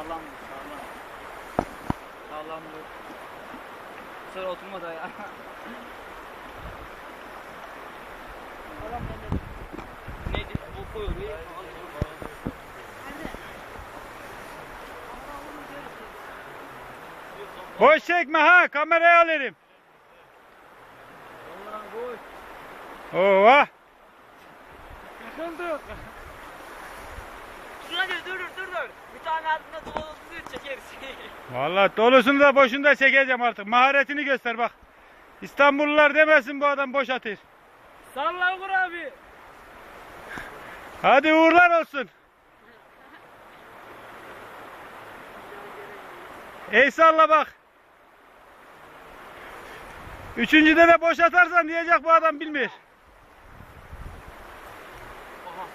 Sağlam dur, sağlam. Sağlam dur. Sonra oturma da ya. Neydi? Bu koy oraya. Boş çekme ha kamerayı alırım. Allah'ım koy. Ova. Sıkıntı yok. Şuna dur dur dur dur. Bir tane altında dolu olsun çekeriz. Vallahi dolusunu da boşunu da çekeceğim artık. Maharetini göster bak. İstanbullular demesin bu adam boş atır. Salla Uğur abi. Hadi uğurlar olsun. Ey salla bak. Üçüncüde de boş atarsan diyecek bu adam bilmiyor. Aha.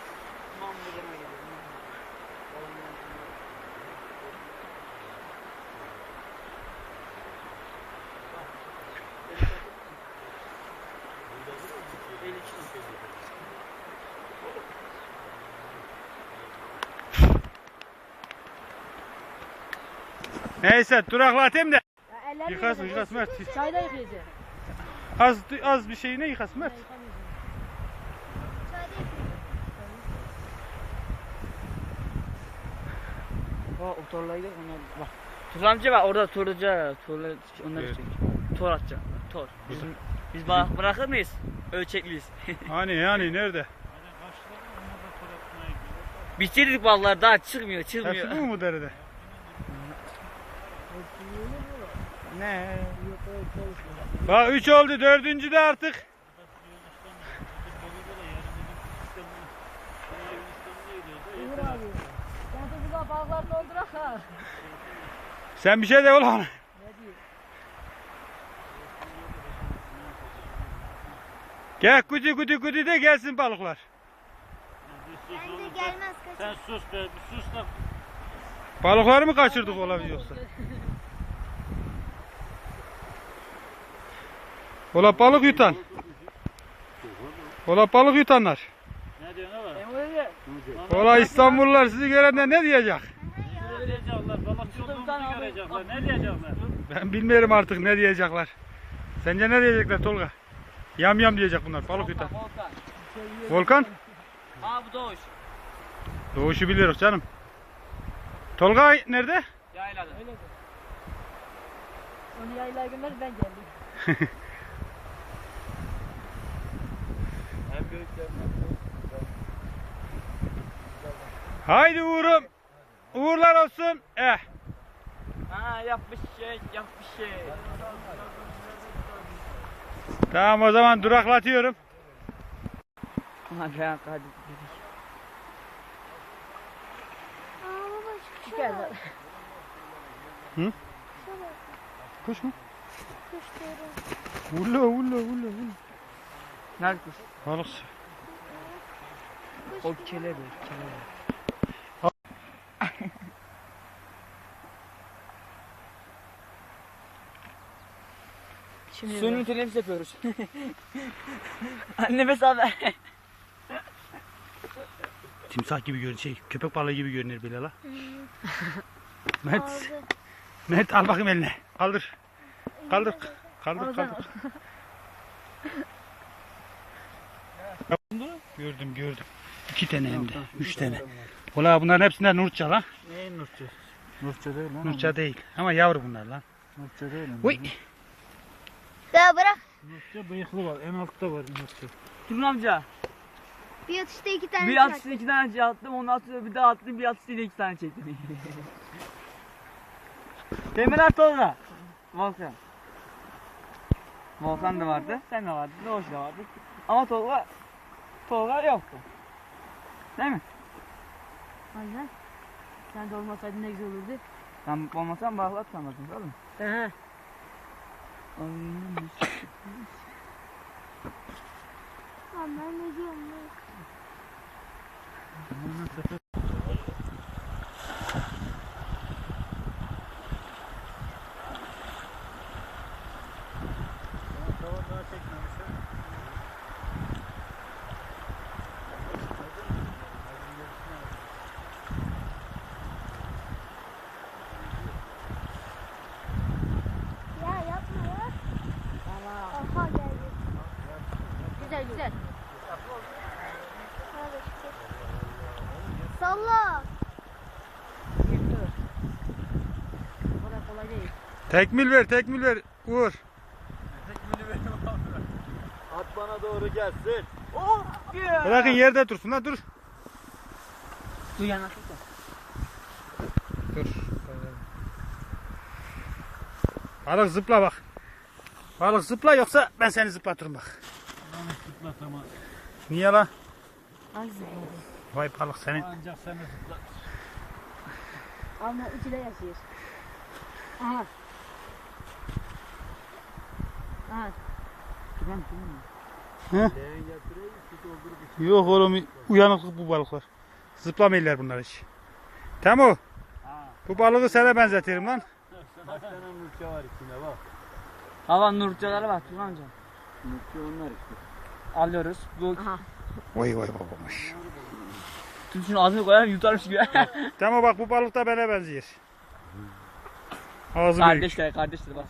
Tamam buraya geldim. Neyse duraklatayım da. Ya Yıkasın yıkasın. yıkasın Mert. Çayda yıkayacağız. Az, az bir şeyine yıkasın Mert. O, torlaydı onlar bak. Tuzamcı var orada torcu torla onları Evet. çek. Tor atacak. Tor. Biz, biz bak bırakır mıyız? Ölçekliyiz. Hani yani nerede? Bitirdik vallahi daha çıkmıyor çıkmıyor. Hepsi bu mu derede? ne? Bak 3 oldu dördüncü de artık. Sen bir şey de ulan. Gel kutu kutu kutu de gelsin balıklar. Bence gelmez kaçın. Sen sus be, bir sus da. Balıkları mı kaçırdık olabilir yoksa? Ola balık yutan. Ola balık yutanlar. Ne diyor ne var? Emre Ola İstanbullular sizi görende ne diyecek? Ne diyecekler? Balıkçı olduğumuzu görecekler. Ne diyecekler? Ben bilmiyorum artık ne diyecekler. Sence ne diyecekler Tolga? Yam yam diyecek bunlar balık yutan. Volkan. Volkan? Aa bu doğuş. Doğuşu biliyoruz canım. Tolga nerede? Yaylada. Onu yaylaya gömer ben geldim. Haydi Uğur'um. Uğurlar olsun. Eh. Ha yapmış şey yapmış şey. Tamam o zaman duraklatıyorum. Hadi. Gel lan. Kuş mu? kuşları. Ulla ulla ulla ulla. Nerede kuş? Balık. O kelebek kelebek. Şimdi Suni teneffüs yapıyoruz. Anne mesela Timsah gibi görünür şey köpek balığı gibi görünür böyle la. Mert. Mert al bakayım eline. Kaldır. Kaldır. Kaldır kaldır. gördüm gördüm. İki tane hem de. Üç tane. Ola bunların hepsinden Nurça lan. Neyin Nurçu? Nurçu değil lan. Nurça değil. Ama yavru bunlar lan. Nurçu değil. lan. Uy. Daha bırak. Nurçu bıyıklı var. En altta var Nurçu. Turun amca. Bir atışta iki tane Bir atışta iki tane şey attım ondan sonra bir daha attım bir atışta yine iki tane çektim. Demirler Tolga. Volkan. Volkan da vardı. Sen de vardı. Doğuş da vardı. Ama Tolga Tolga yoktu. Değil mi? Aynen. Sen de olmasaydın ne güzel olurdu. Ben olmasam bağlat sanmadım oğlum. Aha. Aman ne diyorum ya. Salla. Kolay değil. Tekmil ver tekmil ver. Uğur. At bana doğru gelsin. Oh! Yeah. Bırakın yerde dursun la dur. Dur da. Dur. Balık zıpla bak. Balık zıpla yoksa ben seni zıplatırım bak. Zıplatama. Niye la? Ay zıpladı. Vay balık senin. Ancak seni zıplat. Ama içinde yaşıyor. Aha. Aha. Getireyim. Su doldurup Yok oğlum uyanıklık bu balıklar. Zıplamayırlar bunlar hiç. Tamam. Ha. Bu balığı sana benzetirim lan. Kaç tane mülke var içinde bak. Hava nurcalara bak Turan amca. Mülke onlar işte. Alıyoruz. Bu Aha. Vay vay babamış. Tüm şunu ağzına koyar yutarmış gibi. Tamam bak bu balık da bana benziyor. Ağzı büyük. Kardeşler kardeşler bak.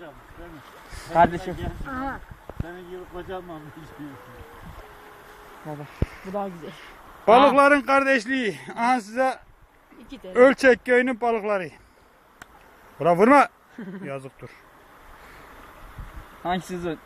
Kardeşim. Aha. Senin gibi kocaman bir şey. Bu daha güzel. Balıkların kardeşliği. Aha size İki tane. Ölçek köyünün balıkları. Bura vurma. Yazıktır. Hangisi uzun?